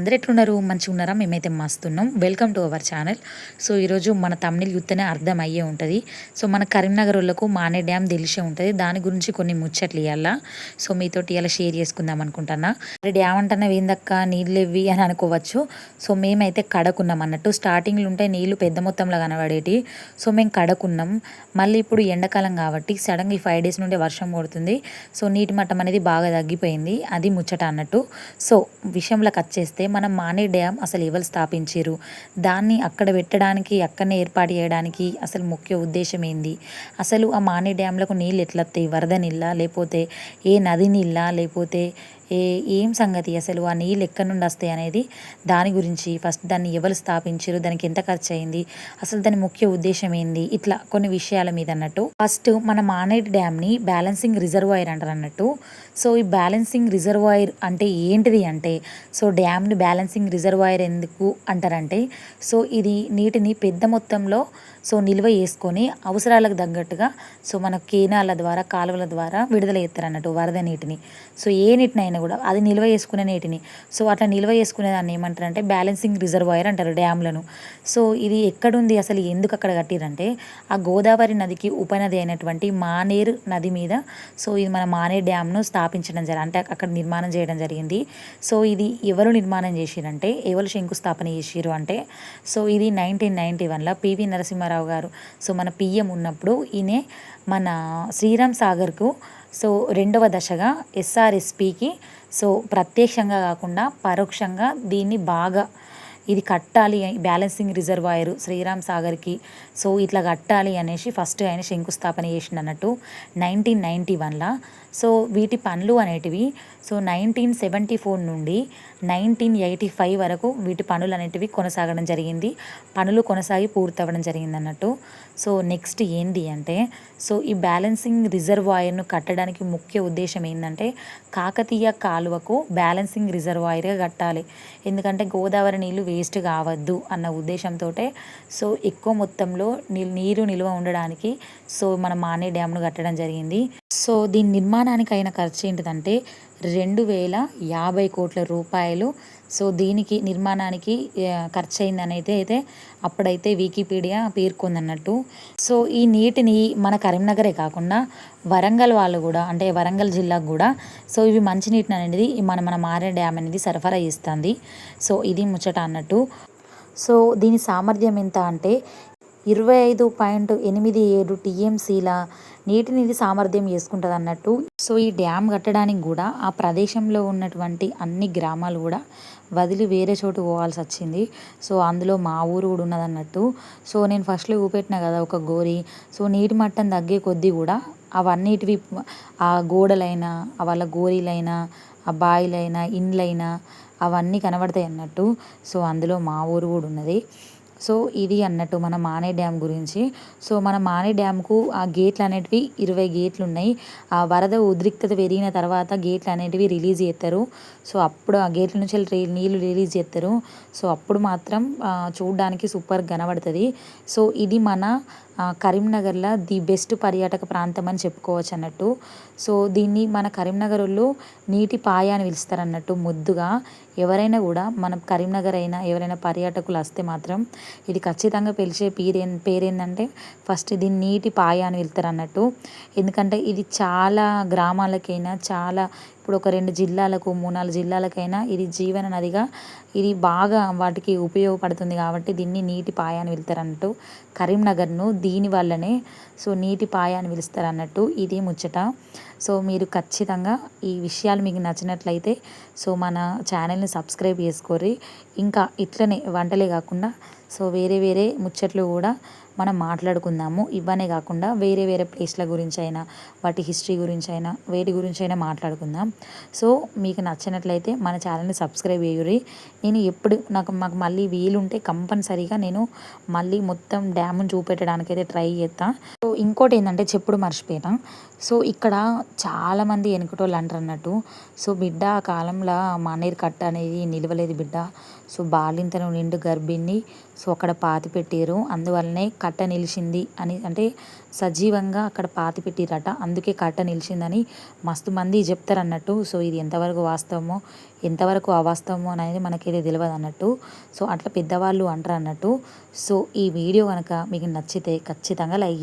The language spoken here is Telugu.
అందరు ఎట్లున్నారు మంచిగా ఉన్నారా మేమైతే మస్తున్నాం. Welcome to our channel. So ఈరోజు మన తమిళ యుత్తనే అర్థం అయ్యే ఉంటుంది. సో మన కరీంనగర్ వాళ్ళకు మానే డ్యామ్ తెలిసే ఉంటుంది. దాని గురించి కొన్ని ముచ్చట్లు ఇవ్వాల సో మీతోటి ఇలా షేర్ చేసుకుందాం అనుకుంటున్నా మరి డ్యామ్ అంటేనే ఏందక్క? నీళ్ళు ఇవి అని అనుకోవచ్చు. సో మేమైతే కడకున్నాం అన్నట్టు. స్టార్టింగ్లో ఉంటే నీళ్ళు పెద్ద మొత్తంలో కనబడేటి. సో మేము కడకున్నాం. మళ్ళీ ఇప్పుడు ఎండాకాలం కాబట్టి సడన్గా ఈ ఫైవ్ డేస్ నుండి వర్షం కొడుతుంది సో నీటి మట్టం అనేది బాగా తగ్గిపోయింది. అది ముచ్చట అన్నట్టు. సో విషయంలోకి వచ్చేస్తే మనం మానే డ్యామ్ అసలు ఎవరు స్థాపించారు దాన్ని అక్కడ పెట్టడానికి అక్కడనే ఏర్పాటు చేయడానికి అసలు ముఖ్య ఉద్దేశం ఏంది? అసలు ఆ మానే డ్యాంలకు నీళ్ళు ఎట్లా వస్తాయి? వరద నీళ్ళ? లేకపోతే ఏ నది నీళ్ళ? లేకపోతే ఏ ఏం సంగతి అసలు? ఆ నీళ్ళు ఎక్కడి నుండి వస్తాయి అనేది దాని గురించి ఫస్ట్ దాన్ని ఎవరు స్థాపించారు? దానికి ఎంత ఖర్చు అయింది అసలు దాని ముఖ్య ఉద్దేశం ఏంది? ఇట్లా కొన్ని విషయాల మీద అన్నట్టు. ఫస్ట్ మన మానేటి డ్యామ్ని బ్యాలెన్సింగ్ రిజర్వాయర్ అంటారు అన్నట్టు. సో ఈ బ్యాలెన్సింగ్ రిజర్వాయర్ అంటే ఏంటిది అంటే సో డ్యామ్ని బ్యాలెన్సింగ్ రిజర్వాయర్ ఎందుకు అంటారంటే సో ఇది నీటిని పెద్ద మొత్తంలో సో నిల్వ చేసుకొని అవసరాలకు తగ్గట్టుగా సో మన కేనాల ద్వారా కాలువల ద్వారా విడుదల చేస్తారు అన్నట్టు వరద నీటిని. సో ఏ నీటినైనా కూడా అది నిల్వ చేసుకునే నీటిని. సో అట్లా నిల్వ చేసుకునే దాన్ని ఏమంటారంటే బ్యాలెన్సింగ్ రిజర్వాయర్ అంటారు డ్యామ్లను. సో ఇది ఎక్కడుంది అసలు? ఎందుకు అక్కడ కట్టిరంటే ఆ గోదావరి నదికి ఉపనది అయినటువంటి మానేరు నది మీద సో ఇది మన మానేరు డ్యామ్ను స్థాపించడం జరిగింది అంటే అక్కడ నిర్మాణం చేయడం జరిగింది. సో ఇది ఎవరు నిర్మాణం చేసిరంటే ఎవరు శంకుస్థాపన చేసిరు అంటే సో ఇది నైన్టీన్ నైన్టీ వన్లో పివి నరసింహారావు గారు. సో మన పిఎం ఉన్నప్పుడు ఈయనే మన శ్రీరామ్ సాగర్కు సో రెండవ దశగా ఎస్ఆర్ఎస్పికి సో ప్రత్యక్షంగా కాకుండా పరోక్షంగా దీన్ని బాగా ఇది కట్టాలి బ్యాలెన్సింగ్ రిజర్వాయర్ శ్రీరామ్ సాగర్కి. సో ఇట్లా కట్టాలి అనేసి ఫస్ట్ ఆయన శంకుస్థాపన చేసిండు అన్నట్టు నైన్టీన్ నైంటీ వన్లో. సో వీటి పనులు అనేటివి సో నైన్టీన్ సెవెంటీ ఫోర్ నుండి నైన్టీన్ ఎయిటీ ఫైవ్ వరకు వీటి పనులు అనేటివి కొనసాగడం జరిగింది. పనులు కొనసాగి పూర్తవ్వడం జరిగింది అన్నట్టు. సో నెక్స్ట్ ఏంటి అంటే సో ఈ బ్యాలెన్సింగ్ రిజర్వాయర్ను కట్టడానికి ముఖ్య ఉద్దేశం ఏంటంటే కాకతీయ కాలువకు బ్యాలెన్సింగ్ రిజర్వాయర్గా కట్టాలి. ఎందుకంటే గోదావరి నీళ్ళు వేస్ట్ కావద్దు అన్న ఉద్దేశంతో సో ఎక్కువ మొత్తంలో నీరు నిల్వ ఉండడానికి సో మన మానే డ్యామ్ను కట్టడం జరిగింది. సో దీని నిర్మాణానికి అయిన ఖర్చు ఏంటిదంటే రెండు వేల యాభై కోట్ల రూపాయలు. సో దీనికి నిర్మాణానికి ఖర్చు అయిందని అయితే అయితే అప్పుడైతే వికీపీడియా పేర్కొందన్నట్టు. సో ఈ నీటిని మన కరీంనగరే కాకుండా వరంగల్ వాళ్ళు కూడా అంటే వరంగల్ జిల్లాకు కూడా సో ఇవి మంచినీటిని అనేది మన మన మారే డ్యామ్ అనేది సరఫరా ఇస్తుంది సో ఇది ముచ్చట అన్నట్టు. సో దీని సామర్థ్యం ఎంత అంటే ఇరవై ఐదు పాయింట్ ఎనిమిది ఏడు టీఎంసీల నీటిని ఇది సామర్థ్యం చేసుకుంటుంది అన్నట్టు సో ఈ డ్యామ్ కట్టడానికి కూడా ఆ ప్రదేశంలో ఉన్నటువంటి అన్ని గ్రామాలు కూడా వదిలి వేరే చోటు పోవాల్సి వచ్చింది. సో అందులో మా ఊరు కూడా ఉన్నది అన్నట్టు సో నేను ఫస్ట్లో ఊపెట్టిన కదా ఒక గోరి. సో నీటి మట్టం తగ్గే కొద్దీ కూడా అవన్నిటివి ఆ గోడలైనా వాళ్ళ గోరీలైనా ఆ బాయిలైనా ఇండ్లైనా అవన్నీ కనబడతాయి అన్నట్టు. సో అందులో మా ఊరు కూడా ఉన్నది. సో ఇది అన్నట్టు మన మానే డ్యామ్ గురించి. సో మన మానే డ్యామ్కు ఆ గేట్లు అనేటివి ఇరవై గేట్లు ఉన్నాయి. ఆ వరద ఉద్రిక్తత పెరిగిన తర్వాత గేట్లు అనేటివి రిలీజ్ చేస్తారు. సో అప్పుడు ఆ గేట్ల నుంచి నీళ్ళు రిలీజ్ చేస్తారు. సో అప్పుడు మాత్రం చూడడానికి సూపర్ కనబడుతుంది. సో ఇది మన కరీంనగర్లో ది బెస్ట్ పర్యాటక ప్రాంతం అని చెప్పుకోవచ్చు అన్నట్టు. సో దీన్ని మన కరీంనగర్లో నీటి పాయ అని పిలుస్తారు అన్నట్టు ముద్దుగా. ఎవరైనా కూడా మనం కరీంనగర్ అయినా ఎవరైనా పర్యాటకులు వస్తే మాత్రం ఇది ఖచ్చితంగా పిలిచే పేరు పేరేంటంటే ఫస్ట్ దీన్ని నీటి పాయ అని వెళ్తారు అన్నట్టు. ఎందుకంటే ఇది చాలా గ్రామాలకైనా చాలా ఇప్పుడు ఒక రెండు జిల్లాలకు మూడు నాలుగు జిల్లాలకైనా ఇది జీవన నదిగా ఇది బాగా వాటికి ఉపయోగపడుతుంది కాబట్టి దీన్ని నీటి పాయ అని కరీంనగర్ను దీని వల్లనే సో నీటి పాయ అని పిలుస్తారు అన్నట్టు ఇది ముచ్చట. సో మీరు ఖచ్చితంగా ఈ విషయాలు మీకు నచ్చినట్లయితే సో మన ఛానల్ని సబ్స్క్రైబ్ చేసుకోరి ఇంకా ఇట్లనే వంటలే కాకుండా సో వేరే వేరే ముచ్చట్లు కూడా మనం మాట్లాడుకుందాము. ఇవ్వనే కాకుండా వేరే వేరే ప్లేస్ల గురించి అయినా వాటి హిస్టరీ గురించి అయినా వేటి గురించి అయినా మాట్లాడుకుందాం. సో మీకు నచ్చినట్లయితే మన ఛానల్ని సబ్స్క్రైబ్ చేయురి నేను ఎప్పుడు నాకు మాకు మళ్ళీ వీలుంటే కంపల్సరీగా నేను మళ్ళీ మొత్తం డ్యామ్ను చూపెట్టడానికైతే ట్రై చేస్తాను ఇంకోటి ఏంటంటే చెప్పుడు మర్చిపోయినా. సో ఇక్కడ చాలామంది వెనుకటోళ్ళు అంటారు అన్నట్టు. సో బిడ్డ ఆ కాలంలో మానేరు కట్ట అనేది నిలవలేదు బిడ్డ. సో బాలింతను నిండు గర్భిణి. సో అక్కడ పాతి పెట్టారు. అందువల్లనే కట్ట నిలిచింది అని అంటే సజీవంగా అక్కడ పాతి పెట్టిరట. అందుకే కట్ట నిలిచిందని మస్తు మంది చెప్తారు అన్నట్టు. సో ఇది ఎంతవరకు వాస్తవమో ఎంతవరకు అవాస్తవమో అనేది మనకైతే తెలియదు అన్నట్టు. సో అట్లా పెద్దవాళ్ళు అంటారు అన్నట్టు. సో ఈ వీడియో కనుక మీకు నచ్చితే ఖచ్చితంగా లైక్